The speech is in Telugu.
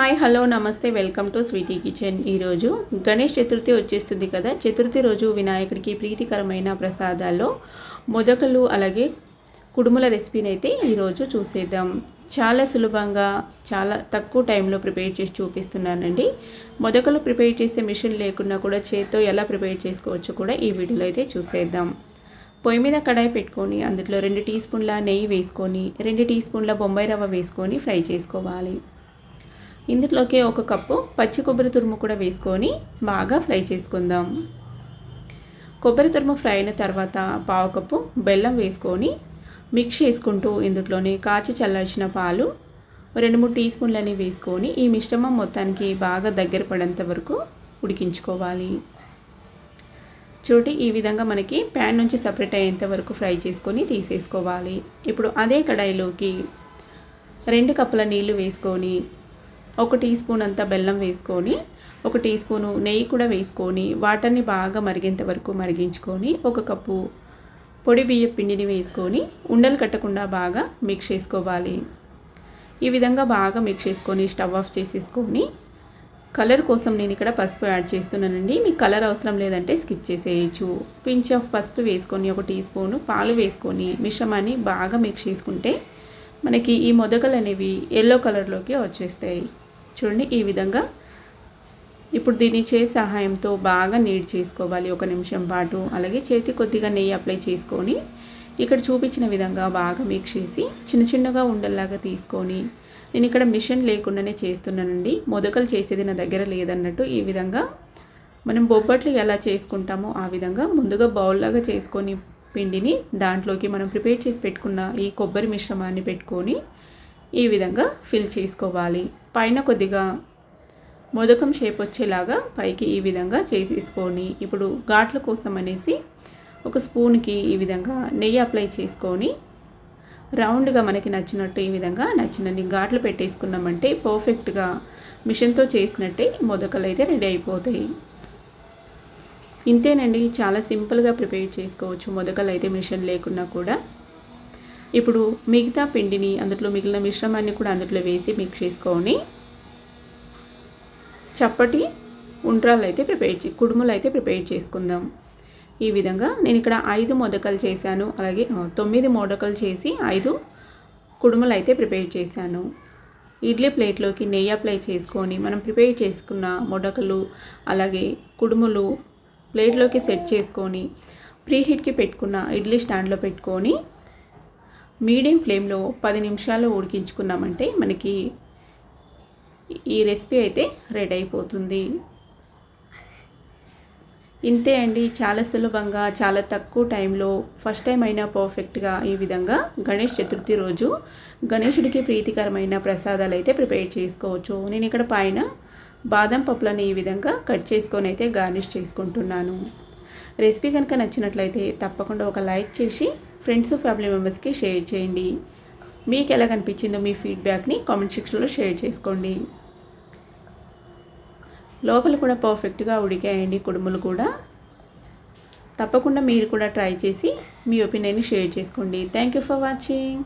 హాయ్ హలో నమస్తే వెల్కమ్ టు స్వీటీ కిచెన్. ఈరోజు గణేష్ చతుర్థి వచ్చేస్తుంది కదా. చతుర్థి రోజు వినాయకుడికి ప్రీతికరమైన ప్రసాదాల్లో మొదకలు అలాగే కుడుముల రెసిపీని అయితే ఈరోజు చూసేద్దాం. చాలా సులభంగా చాలా తక్కువ టైంలో ప్రిపేర్ చేసి చూపిస్తున్నానండి. మొదకలు ప్రిపేర్ చేసే మిషన్ లేకున్నా కూడా చేత్తో ఎలా ప్రిపేర్ చేసుకోవచ్చో కూడా ఈ వీడియోలో అయితే చూసేద్దాం. పొయ్యి మీద కడాయి పెట్టుకొని అందులో రెండు టీ స్పూన్ల నెయ్యి వేసుకొని రెండు టీ స్పూన్ల బొంబాయి రవ్వ వేసుకొని ఫ్రై చేసుకోవాలి. ఇందులోకి ఒక కప్పు పచ్చి కొబ్బరి తురుము కూడా వేసుకొని బాగా ఫ్రై చేసుకుందాం. కొబ్బరి తురుము ఫ్రై అయిన తర్వాత పావు కప్పు బెల్లం వేసుకొని మిక్స్ చేసుకుంటూ ఇందులోనే కాచి చల్లార్చిన పాలు రెండు మూడు టీ స్పూన్లని వేసుకొని ఈ మిశ్రమం మొత్తానికి బాగా దగ్గర పడేంత వరకు ఉడికించుకోవాలి. చూడండి ఈ విధంగా మనకి ప్యాన్ నుంచి సపరేట్ అయ్యేంత వరకు ఫ్రై చేసుకొని తీసేసుకోవాలి. ఇప్పుడు అదే కడాయిలోకి రెండు కప్పుల నీళ్ళు వేసుకొని ఒక టీ స్పూన్ అంత బెల్లం వేసుకొని ఒక టీ స్పూను నెయ్యి కూడా వేసుకొని వాటర్ని బాగా మరిగేంత వరకు మరిగించుకొని ఒక కప్పు పొడి బియ్య పిండిని వేసుకొని ఉండలు కట్టకుండా బాగా మిక్స్ చేసుకోవాలి. ఈ విధంగా బాగా మిక్స్ చేసుకొని స్టవ్ ఆఫ్ చేసేసుకొని కలర్ కోసం నేను ఇక్కడ పసుపు యాడ్ చేస్తున్నానండి. మీకు కలర్ అవసరం లేదంటే స్కిప్ చేసేయచ్చు. పించ్ ఆఫ్ పసుపు వేసుకొని ఒక టీ స్పూను పాలు వేసుకొని మిశ్రమాన్ని బాగా మిక్స్ చేసుకుంటే మనకి ఈ మొదకలు అనేవి ఎల్లో కలర్లోకి వచ్చేస్తాయి. చూడండి ఈ విధంగా. ఇప్పుడు దీన్ని చేతి సహాయంతో బాగా నీడ్ చేసుకోవాలి ఒక నిమిషం పాటు. అలాగే చేతి కొద్దిగా నెయ్యి అప్లై చేసుకొని ఇక్కడ చూపించిన విధంగా బాగా మిక్స్ చేసి చిన్న చిన్నగా ఉండల్లాగా తీసుకొని నేను ఇక్కడ మిషన్ లేకుండానే చేస్తున్నానండి. మొదకలు చేసేది నా దగ్గర లేదన్నట్టు ఈ విధంగా మనం బొబ్బట్లు ఎలా చేసుకుంటామో ఆ విధంగా ముందుగా బౌల్లాగా చేసుకొని పిండిని దాంట్లోకి మనం ప్రిపేర్ చేసి పెట్టుకున్న ఈ కొబ్బరి మిశ్రమాన్ని పెట్టుకొని ఈ విధంగా ఫిల్ చేసుకోవాలి. పైన కొద్దిగా మొదకం షేప్ వచ్చేలాగా పైకి ఈ విధంగా చేసేసుకొని ఇప్పుడు ఘాట్ల కోసం అనేసి ఒక స్పూన్కి ఈ విధంగా నెయ్యి అప్లై చేసుకొని రౌండ్గా మనకి నచ్చినట్టు ఈ విధంగా నచ్చినన్ని ఘాట్లు పెట్టేసుకున్నామంటే పర్ఫెక్ట్గా మిషన్తో చేసినట్టే మొదకలు అయితే రెడీ అయిపోతాయి. ఇంతేనండి. చాలా సింపుల్గా ప్రిపేర్ చేసుకోవచ్చు. మొదకలు అయితే మిషన్ లేకున్నా కూడా. ఇప్పుడు మిగతా పిండిని అందులో మిగిలిన మిశ్రమాన్ని కూడా అందులో వేసి మిక్స్ చేసుకొని చప్పటి ఉండ్రాలు అయితే ప్రిపేర్ కుడుములు అయితే ప్రిపేర్ చేసుకుందాం. ఈ విధంగా నేను ఇక్కడ ఐదు మొదకలు చేశాను. అలాగే తొమ్మిది మొదకలు చేసి ఐదు కుడుములు అయితే ప్రిపేర్ చేశాను. ఇడ్లీ ప్లేట్లోకి నెయ్యి అప్లై చేసుకొని మనం ప్రిపేర్ చేసుకున్న మొడకలు అలాగే కుడుములు ప్లేట్లోకి సెట్ చేసుకొని ప్రీహీట్కి పెట్టుకున్న ఇడ్లీ స్టాండ్లో పెట్టుకొని మీడియం ఫ్లేమ్లో పది నిమిషాలు ఉడికించుకున్నామంటే మనకి ఈ రెసిపీ అయితే రెడీ అయిపోతుంది. ఇంతే అండి. చాలా సులభంగా చాలా తక్కువ టైంలో ఫస్ట్ టైం అయినా పర్ఫెక్ట్గా ఈ విధంగా గణేష్ చతుర్థి రోజు గణేషుడికి ప్రీతికరమైన ప్రసాదాలు అయితే ప్రిపేర్ చేసుకోవచ్చు. నేను ఇక్కడ పైన బాదం పప్పులను ఈ విధంగా కట్ చేసుకొని అయితే గార్నిష్ చేసుకుంటున్నాను. రెసిపీ కనుక నచ్చినట్లయితే తప్పకుండా ఒక లైక్ చేసి ఫ్రెండ్స్ ఫ్యామిలీ మెంబర్స్కి షేర్ చేయండి. మీకు ఎలా కనిపించిందో మీ ఫీడ్బ్యాక్ని కామెంట్ సెక్షన్లో షేర్ చేసుకోండి. లోపల కూడా పర్ఫెక్ట్గా ఉడికాయండి కుడుములు కూడా. తప్పకుండా మీరు కూడా ట్రై చేసి మీ ఒపీనియన్ని షేర్ చేసుకోండి. Thank you for watching.